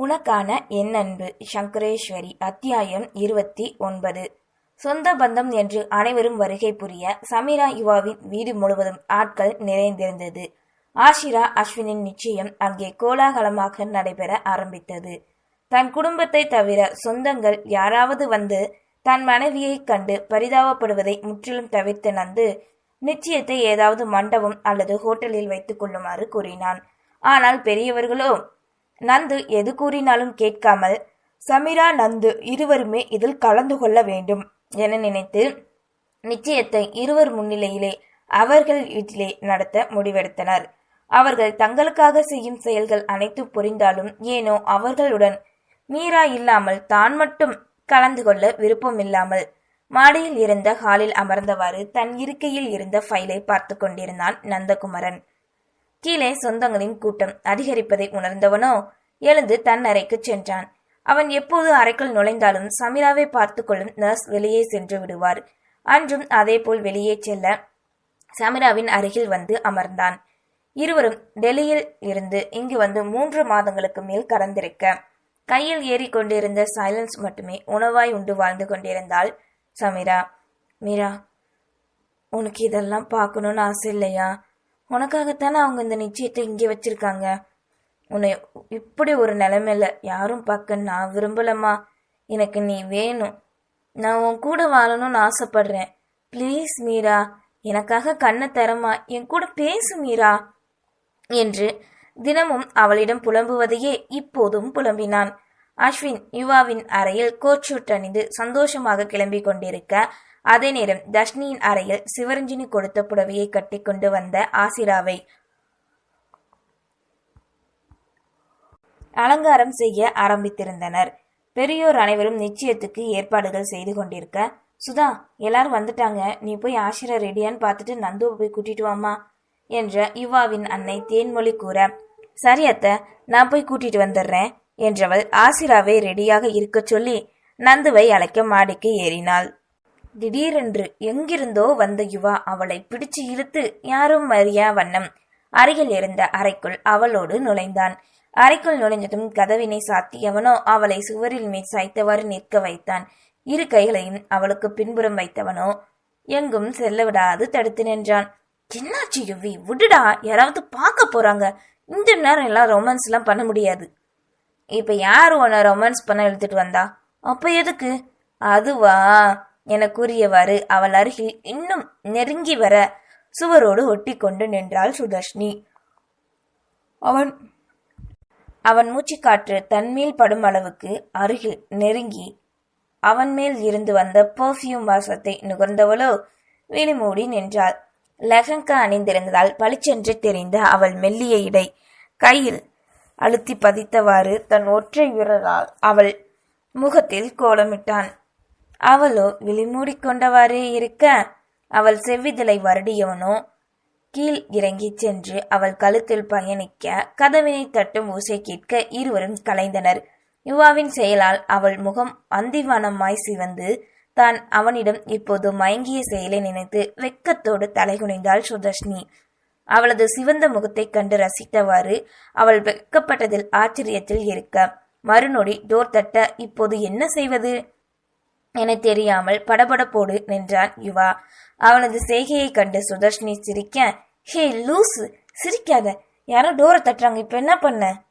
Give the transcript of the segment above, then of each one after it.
உனக்கான என் அன்பு. சங்கரேஸ்வரி அத்தியாயம் இருபத்தி ஒன்பது. சொந்த பந்தம் என்று அனைவரும் வருகை புரிய சமீரா யுவாவின் வீடு முழுவதும் ஆட்கள் நிறைந்திருந்தது. ஆஷிரா அஸ்வினின் நிச்சயம் அங்கே கோலாகலமாக நடைபெற ஆரம்பித்தது. தன் குடும்பத்தை தவிர சொந்தங்கள் யாராவது வந்து தன் மனைவியைக் கண்டு பரிதாபப்படுவதை முற்றிலும் தவிர்த்து நந்து நிச்சயத்தை ஏதாவது மண்டபம் அல்லது ஹோட்டலில் வைத்துக் கொள்ளுமாறு கூறினான். ஆனால் பெரியவர்களோ நந்து எது கூறினாலும் கேட்காமல் சமீரா நந்து இருவருமே இதில் கலந்து கொள்ள வேண்டும் என நினைத்து நிச்சயத்தை இருவர் முன்னிலையிலே அவர்கள் வீட்டிலே நடத்த முடிவெடுத்தனர். அவர்கள் தங்களுக்காக செய்யும் செயல்கள் அனைத்து புரிந்தாலும் ஏனோ அவர்களுடன் மீரா இல்லாமல் தான் மட்டும் கலந்து கொள்ள விருப்பமில்லாமல் மாடியில் இருந்த ஹாலில் அமர்ந்தவாறு தன் இருக்கையில் இருந்த ஃபைலை பார்த்து கொண்டிருந்தான் நந்தகுமரன். கீழே சொந்தங்களின் கூட்டம் அதிகரிப்பதை உணர்ந்தவனோ எழுந்து தன் அறைக்கு சென்றான். அவன் எப்போது அறைக்குள் நுழைந்தாலும் சமீராவை பார்த்து கொள்ளும் நர்ஸ் வெளியே சென்று விடுவார். அன்றும் அதேபோல் வெளியே செல்ல சமீராவின் அருகில் வந்து அமர்ந்தான். இருவரும் டெல்லியில் இருந்து இங்கு வந்து மூன்று மாதங்களுக்கு மேல் கடந்திருக்க கையில் ஏறி கொண்டிருந்த சைலன்ஸ் மட்டுமே உணவாய் உண்டு வாழ்ந்து கொண்டிருந்தாள் சமீரா. மீரா உனக்கு இதெல்லாம் பார்க்கணும்னு ஆசை இல்லையா? உனக்காகத்தானே அவங்க இந்த நிச்சயத்தை இங்கே வச்சிருக்காங்க? உன்னை இப்படி ஒரு நிலைமையில யாரும் பார்க்க நான் விரும்பலம்மா. எனக்கு நீ வேணும். நான் உன் கூட வாழணும்னு ஆசைப்படுறேன். ப்ளீஸ் மீரா எனக்காக கண்ணை தரமா என் கூட பேசு மீரா என்று தினமும் அவளிடம் புலம்புவதையே இப்போதும் புலம்பினான். அஸ்வின் யுவாவின் அறையில் கோட் ஷூட் அணிந்து சந்தோஷமாக கிளம்பி கொண்டிருக்க அதே நேரம் தர்ஷினியின் அறையில் சிவரஞ்சினி கொடுத்த புடவையை கட்டிக்கொண்டு வந்த ஆசிராவை அலங்காரம் செய்ய ஆரம்பித்திருந்தனர். பெரியோர் அனைவரும் நிச்சயத்துக்கு ஏற்பாடுகள் செய்து கொண்டிருக்க சுதா எல்லாரும் வந்துட்டாங்க. நீ போய் ஆசிரா ரெடியான்னு பார்த்துட்டு நந்துவை போய் கூட்டிட்டு வாமா என்ற யுவாவின் அன்னை தேன்மொழி கூற சரி அத்த நான் போய் கூட்டிட்டு வந்துடுறேன் என்றவள் ஆசிராவை ரெடியாக இருக்கச் சொல்லி நந்துவை அழைக்க மாடிக்கு ஏறினாள். திடீரென்று எங்கிருந்தோ வந்த யுவா அவளை பிடிச்சு இழுத்து யாரும் அறியா வண்ணம்? அருகில் இருந்த அறைக்குள் அவளோடு நுழைந்தான். அறைக்குள் நுழைஞ்சதும் கதவினை சாத்தியவனோ அவளை சுவரில் மேல் சாய்த்தவாறு நிற்க வைத்தான். இரு கைகளையும் அவளுக்கு பின்புறம் வைத்தவனோ எங்கும் செல்ல விடாது தடுத்து நின்றான். என்னாச்சு யுவி? விடுடா யாராவது பார்க்க போறாங்க. இந்த நேரம் எல்லாம் ரொமான்ஸ் எல்லாம் பண்ண முடியாது. இப்ப யார் உன்னை ரொமான்ஸ் பண்ண இழுத்துட்டு வந்தா? அப்ப எதுக்கு? அதுவா என கூறியவாறு அவள் அருகில் இன்னும் நெருங்கி வர சுவரோடு ஒட்டி கொண்டு நின்றாள் சுதர்ஷினி. அவன் அவன் மூச்சுக்காற்று தன்மேல் படும் அளவுக்கு அருகில் நெருங்கி அவன் மேல் இருந்து வந்த பர்ஃப்யூம் வாசத்தை நுகர்ந்தவளோ விழிமூடி நின்றாள். லெஹங்கா அணிந்திருந்ததால் பளிச்சென்று தெரிந்த அவள் மெல்லிய இடை கையில் அழுத்தி பதித்தவாறு தன் ஒற்றை விரலால் அவள் முகத்தில் கோலமிட்டான். அவளோ விழிமூடிக்கொண்டவாறே இருக்க அவள் செவ்விதழை வருடியவனோ? கீழ் இறங்கிச் சென்று அவள் கழுத்தில் பயணிக்க கதவினை தட்டும் ஓசை கேட்க இருவரும் கலைந்தனர். யுவாவின் செயலால் அவள் முகம் அந்திவானமாய் சிவந்து தான் அவனிடம் இப்போது மயங்கிய செயலை நினைத்து வெக்கத்தோடு தலைகுனிந்தாள் சுதர்ஷினி. அவளது சிவந்த முகத்தைக் கண்டு ரசித்தவாறு அவள் வெட்கப்பட்டதில் ஆச்சரியத்தில் இருக்க. மறுநொடி டோர் தட்ட இப்போது என்ன செய்வது? என தெரியாமல் படபடப்போடு நின்றான் யுவா. அவனது செய்கையை கண்டு சுதர்ஷினி சிரிக்க ஹே லூசு சிரிக்காத. யாரோ டோரை தட்டுறாங்க. இப்ப என்ன பண்ண?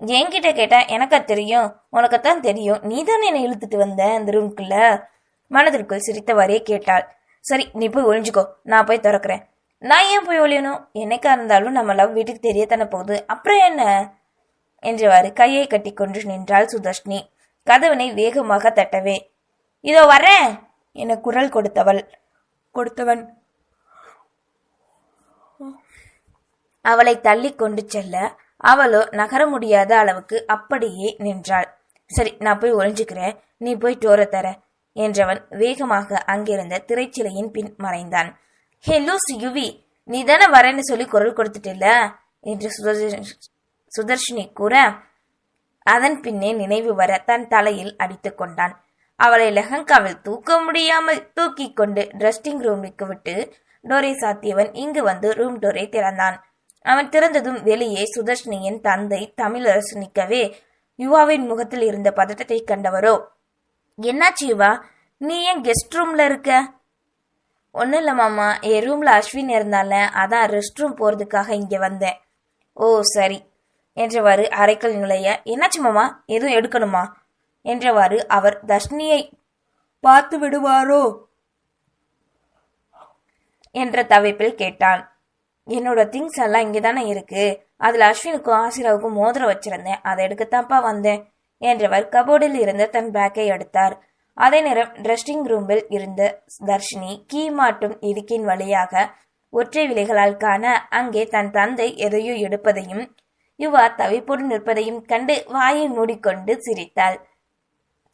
என்கிட்ட கேட்டா எனக்கா தெரியும். உனக்குத்தான் தெரியும். நீ தானே என்னை இழுத்துட்டு வந்த அந்த ரூம்குள்ள? மனதிற்குள் சிரித்தவாறே கேட்டாள். சரி நீ போய் ஒழிஞ்சுக்கோ நான் போய் திறக்கிறேன். நான் ஏன் போய் ஒழியணும் என்னைக்கா இருந்தாலும் நம்ம லவ் வீட்டுக்கு தெரியத்தானே போகுது. அப்புறம் என்ன? என்றவாறு கையை கட்டி கொண்டு நின்றாள் சுதர்ஷினி. கதவனை வேகமாக தட்டவே இதோ வரேன் என குரல் கொடுத்தவள். கொடுத்தவன் அவளை தள்ளி கொண்டு செல்ல அவளோ நகர முடியாத அளவுக்கு அப்படியே நின்றாள். சரி நான் போய் ஒழிஞ்சுக்கிறேன் நீ போய் டோர தர என்றவன் வேகமாக அங்கிருந்த திரைச்சிலையின் பின் மறைந்தான். ஹே லூஸ் யுவி நீ தானே வரேன்னு சொல்லி குரல் கொடுத்துட்டில்ல? என்று சுதர்ஷினி கூற அதன் பின்னே நினைவு வர தன் தலையில் அடித்துக்கொண்டான் அவளை லெஹங்காவில் தூக்க முடியாமல் தூக்கி கொண்டு ட்ரெஸ்டிங் ரூமுக்கு விட்டு டோரை சாத்தியவன் இங்கு வந்து ரூம் டோரை திறந்தான். அவன் திறந்ததும் வெளியே சுதர்ஷினியின் தந்தை தமிழரசு நிற்கவே யுவாவின் முகத்தில் இருந்த பதட்டத்தை கண்டவரோ என்னாச்சு யுவா? நீ ஏன் கெஸ்ட் ரூம்ல இருக்க? ஒன்றும் இல்லை மாமா. என் ரூம்ல அஸ்வின் இருந்தால அதான் ரெஸ்ட் ரூம் போறதுக்காக இங்க வந்தேன். ஓ சரி என்றவாறு அறைக்குள் நுழைய என்னாச்சு மாமா? எதுவும் எடுக்கணுமா? என்றவாறு அவர் தர்ஷினியை பார்த்து விடுவாரோ என்ற தவிப்பில் கேட்டான். என்னோட திங்ஸ் எல்லாம் இங்கே தானே இருக்கு. அதில் அஸ்வினுக்கும் ஆசிராவுக்கும் மோதிரம் வச்சிருந்தேன். அதை எடுக்கத்தான்ப்பா வந்தேன் என்றவர் கபோர்டில் இருந்த தன் பேக்கை எடுத்தார். அதே நேரம் ட்ரெஸ்டிங் ரூமில் இருந்த தர்ஷினி கீ மாட்டும் இடுக்கின் வழியாக ஒற்றை விலைகளால் காண அங்கே தன் தந்தை எதையோ எடுப்பதையும் யுவா தவிப்புடன் நிற்பதையும் கண்டு வாயை மூடிக்கொண்டு சிரித்தாள்.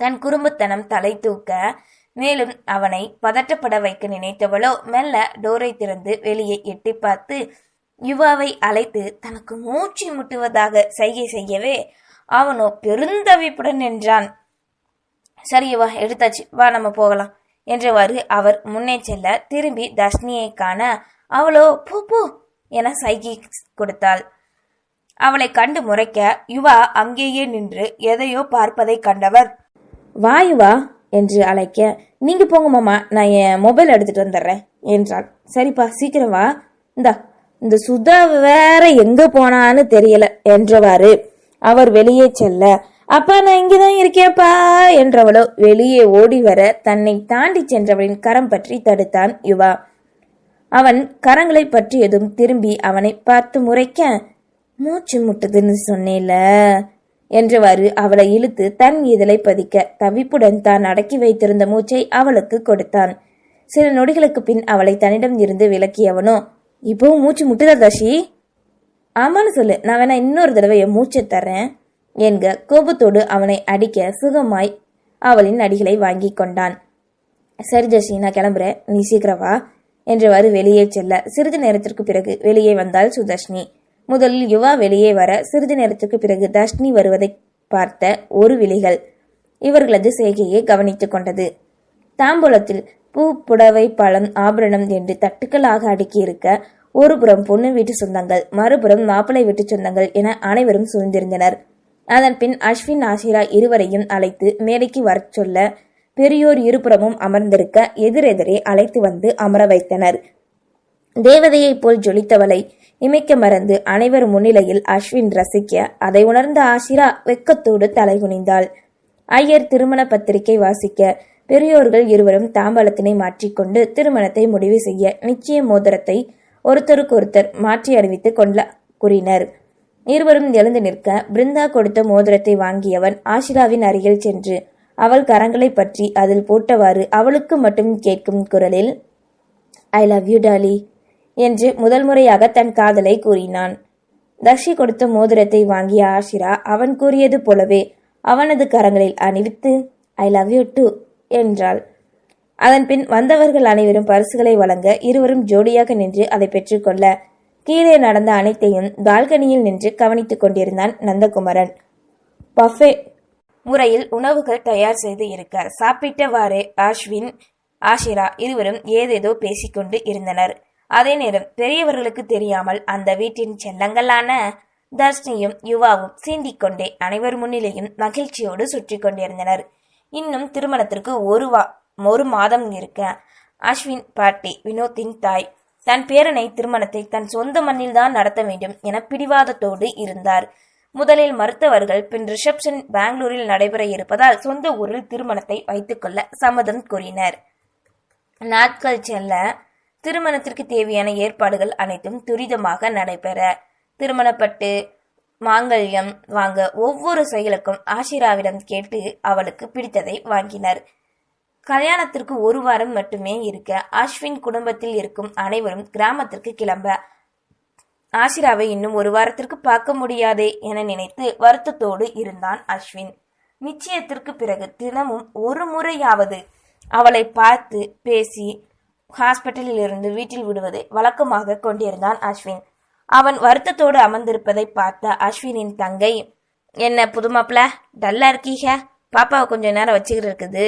தன் குறும்புத்தனம் தலை தூக்க மேலும் அவனை பதட்டப்பட வைக்க நினைத்தவளோ மெல்ல டோரை திறந்து வெளியே எட்டி பார்த்து யுவாவை அழைத்து தனக்கு மூச்சு முட்டுவதாக சைகை செய்யவே அவனோ பெருந்தவிப்புடன் நின்றான். சரி வா எடுத்தாச்சு. வா நம்ம போகலாம். என்றவாறு அவர் முன்னே செல்ல திரும்பி தஷ்னியை காண அவளோ போ போ என சைகை கொடுத்தாள். அவளை கண்டு முறைக்க யுவா அங்கேயே நின்று எதையோ பார்ப்பதை கண்டவர் வாயுவா என்று அழைக்க நீங்க போங்க மாமா நான் என் மொபைல் எடுத்துட்டு வந்துடுறேன் என்றாள். சரிப்பா சீக்கிரம் வா. இந்தா இந்த சுதா வேற எங்க போனான்னு தெரியல என்றவாறு. அவர் வெளியே செல்ல. அப்பா நான் இங்கதான் இருக்கேப்பா என்றவளோ வெளியே ஓடி வர தன்னை தாண்டி சென்றவளின் கரம் பற்றி தடுத்தான் யுவா. அவன் கரங்களை பற்றியதும் திரும்பி அவனை பார்த்து முறைக்க மூச்சு முட்டுதுன்னு சொன்னேல என்றவாறு அவளை இழுத்து தன் இதழை பதிக்க தவிப்புடன் தான் அடக்கி வைத்திருந்த மூச்சை அவளுக்கு கொடுத்தான். சில நொடிகளுக்கு பின் அவளை தன்னிடம் இருந்து விலக்கியவனோ இப்போவும் மூச்சு முட்டுதா தஷி ஆமான்னு சொல்லு. நான் வேணா இன்னொரு தடவை என் மூச்சை தரேன் என்க கோபத்தோடு அவனை அடிக்க சுகமாய் அவளின் அடிகளை வாங்கி கொண்டான். சரி ஜஷி நான் கிளம்புறேன். நீ சீக்கிரம் வா என்றவாறு வெளியே செல்ல சிறிது நேரத்திற்கு பிறகு வெளியே வந்தாள் சுதர்ஷினி. முதலில் யுவா வெளியே வர சிறிது நேரத்திற்கு பிறகு தர்ஷினி வருவதை பார்த்த ஒரு விழிகள் இவர்களது செய்கையை கவனித்துக் கொண்டது. தாம்பூலத்தில் பூ புடவை பழம் ஆபரணம் என்று தட்டுக்களாக அடுக்கியிருக்க ஒருபுறம் பொண்ணு வீட்டு சொந்தங்கள் மறுபுறம் மாப்பிளை வீட்டு சொந்தங்கள் என அனைவரும் சூழ்ந்திருந்தனர். அதன் பின் அஸ்வின் ஆசிரா இருவரையும் அழைத்து மேடைக்கு வரச் சொல்ல பெரியோர் இருபுறமும் அமர்ந்திருக்க எதிரெதிரே அழைத்து வந்து அமர வைத்தனர். தேவதையைப் போல் ஜொலித்தவளை இமைக்க மறந்து அனைவர் முன்னிலையில் அஸ்வின் ரசிக்க அதை உணர்ந்த ஆஷிரா வெக்கத்தோடு தலைகுனிந்தாள் ஐயர் திருமண பத்திரிகை வாசிக்க பெரியோர்கள் இருவரும் தாம்பாளத்தினை மாற்றிக்கொண்டு திருமணத்தை முடிவு செய்ய நிச்சய மோதிரத்தை ஒருத்தருக்கொருத்தர் மாற்றி அறிவித்துக் கொள்ள கூறினர். இருவரும் எழுந்து நிற்க பிருந்தா கொடுத்த மோதிரத்தை வாங்கியவன் ஆஷிராவின் அருகில் சென்று அவள் கரங்களை பற்றி அதில் போட்டவாறு அவளுக்கு மட்டும் கேட்கும் குரலில் ஐ லவ் யூ டாலி என்று முதல் முறையாக தன் காதலை கூறினான். தர்ஷி கொடுத்த மோதிரத்தை வாங்கிய ஆஷிரா அவன் கூறியது போலவே அவனது கரங்களில் அணிவித்து ஐ லவ் யூ டு என்றாள். அதன்பின் வந்தவர்கள் அனைவரும் பரிசுகளை வழங்க இருவரும் ஜோடியாக நின்று அதை பெற்றுக்கொள்ள கீழே நடந்த அனைத்தையும் பால்கனியில் நின்று கவனித்துக் கொண்டிருந்தான் நந்தகுமரன். பஃபே முறையில் உணவுகள் தயார் செய்து இருக்க சாப்பிட்டவாறே அஸ்வின் ஆஷிரா இருவரும் ஏதேதோ பேசிக்கொண்டு இருந்தனர். அதே நேரம் பெரியவர்களுக்கு தெரியாமல் அந்த வீட்டின் செல்லங்களான தர்ஷினியும் யுவாவும் சீண்டிக் கொண்டே அனைவர் முன்னிலையும் மகிழ்ச்சியோடு சுற்றி கொண்டிருந்தனர். இன்னும் திருமணத்திற்கு ஒரு வா ஒரு மாதம் இருக்க அஸ்வின் பாட்டி வினோத்தின் தாய் தன் பேரனை திருமணத்தை தன் சொந்த மண்ணில்தான் நடத்த வேண்டும் என பிடிவாதத்தோடு இருந்தார். முதலில் மருத்துவர்கள் பின் ரிசப்ஷன் பெங்களூரில் நடைபெற இருப்பதால் சொந்த ஊரில் திருமணத்தை வைத்துக்கொள்ள சம்மதம் கூறினர். நாட்கள் செல்ல திருமணத்திற்கு தேவையான ஏற்பாடுகள் அனைத்தும் துரிதமாக நடைபெற திருமணப்பட்டு மாங்கல்யம் வாங்க ஒவ்வொரு செயலுக்கும் ஆஷிராவிடம் கேட்டு அவளுக்கு பிடித்ததை வாங்கினர். கல்யாணத்திற்கு ஒரு வாரம் மட்டுமே இருக்க அஸ்வின் குடும்பத்தில் இருக்கும் அனைவரும் கிராமத்திற்கு கிளம்ப. ஆஷிராவை இன்னும் ஒரு வாரத்திற்கு பார்க்க முடியாதே என நினைத்து வருத்தத்தோடு இருந்தான் அஸ்வின் நிச்சயத்திற்கு பிறகு தினமும் ஒரு முறையாவது அவளை பார்த்து பேசி ஹாஸ்பிட்டலில் இருந்து வீட்டில் விடுவதை வழக்கமாக கொண்டிருந்தான் அஸ்வின். அவன் வருத்தத்தோடு அமர்ந்திருப்பதை பார்த்த அஸ்வினின் தங்கை என்ன புதுமாப்பிள டல்லா இருக்கீங்க பாப்பாவை கொஞ்ச நேரம் வச்சுக்கிட்டு இருக்குது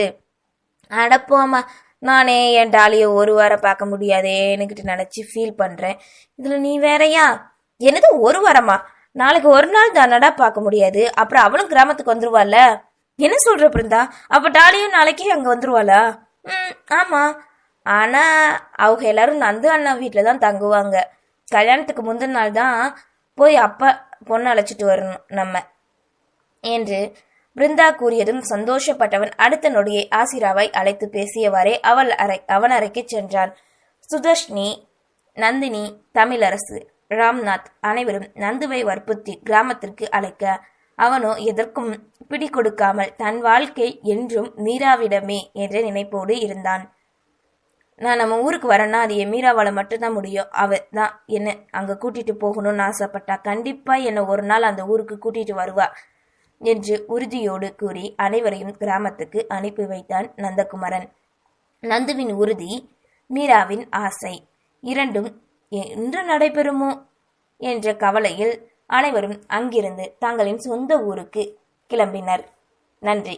அடப்போம்மா நானே என் டாலியை ஒரு வாரம் பார்க்க முடியாதேன்னுக்கிட்டு நினச்சி ஃபீல் பண்ணுறேன் இதில் நீ வேறயா? என்னது ஒரு வாரமா? நாளைக்கு ஒரு நாள் தானடா பார்க்க முடியாது. அப்புறம் அவளும் கிராமத்துக்கு வந்துருவாள்ல? என்ன சொல்கிற பிருந்தா? அப்போ டாலியும் நாளைக்கு அங்கே வந்துருவாளா? ம் ஆமாம் ஆனால் அவங்க எல்லாரும் நந்து அண்ணா வீட்டில் தான் தங்குவாங்க. கல்யாணத்துக்கு முந்தின நாள் தான் போய் அப்பா பொண்ணு அழைச்சிட்டு வரணும் நம்ம. என்று பிருந்தா கூறியதும் சந்தோஷப்பட்டவன் அடுத்த நொடியை ஆசிராவை அழைத்து பேசியவாறே அவள் அறை அவன் அறைக்கு சென்றான். சுதர்ஷினி நந்தினி தமிழரசு ராம்நாத் அனைவரும் நந்துவை வற்புறுத்தி கிராமத்திற்கு அழைக்க அவனோ எதற்கும் பிடி கொடுக்காமல் தன் வாழ்க்கை என்றும் மீராவிடமே என்ற நினைப்போடு இருந்தான். நான் நம்ம ஊருக்கு வரேன்னா அது என் மீராவால மட்டும்தான் முடியும். அவ தான் என்ன அங்க கூட்டிட்டு போகணும்னு ஆசைப்பட்டா கண்டிப்பா என்னை ஒரு நாள் அந்த ஊருக்கு கூட்டிட்டு வருவா என்று உறுதியோடு கூறி அனைவரையும் கிராமத்துக்கு அனுப்பி வைத்தான் நந்தகுமரன். நந்துவின் உறுதி மீராவின் ஆசை இரண்டும் என்று நடைபெறுமோ என்ற கவலையில் அனைவரும் அங்கிருந்து தங்களின் சொந்த ஊருக்கு கிளம்பினர். நன்றி.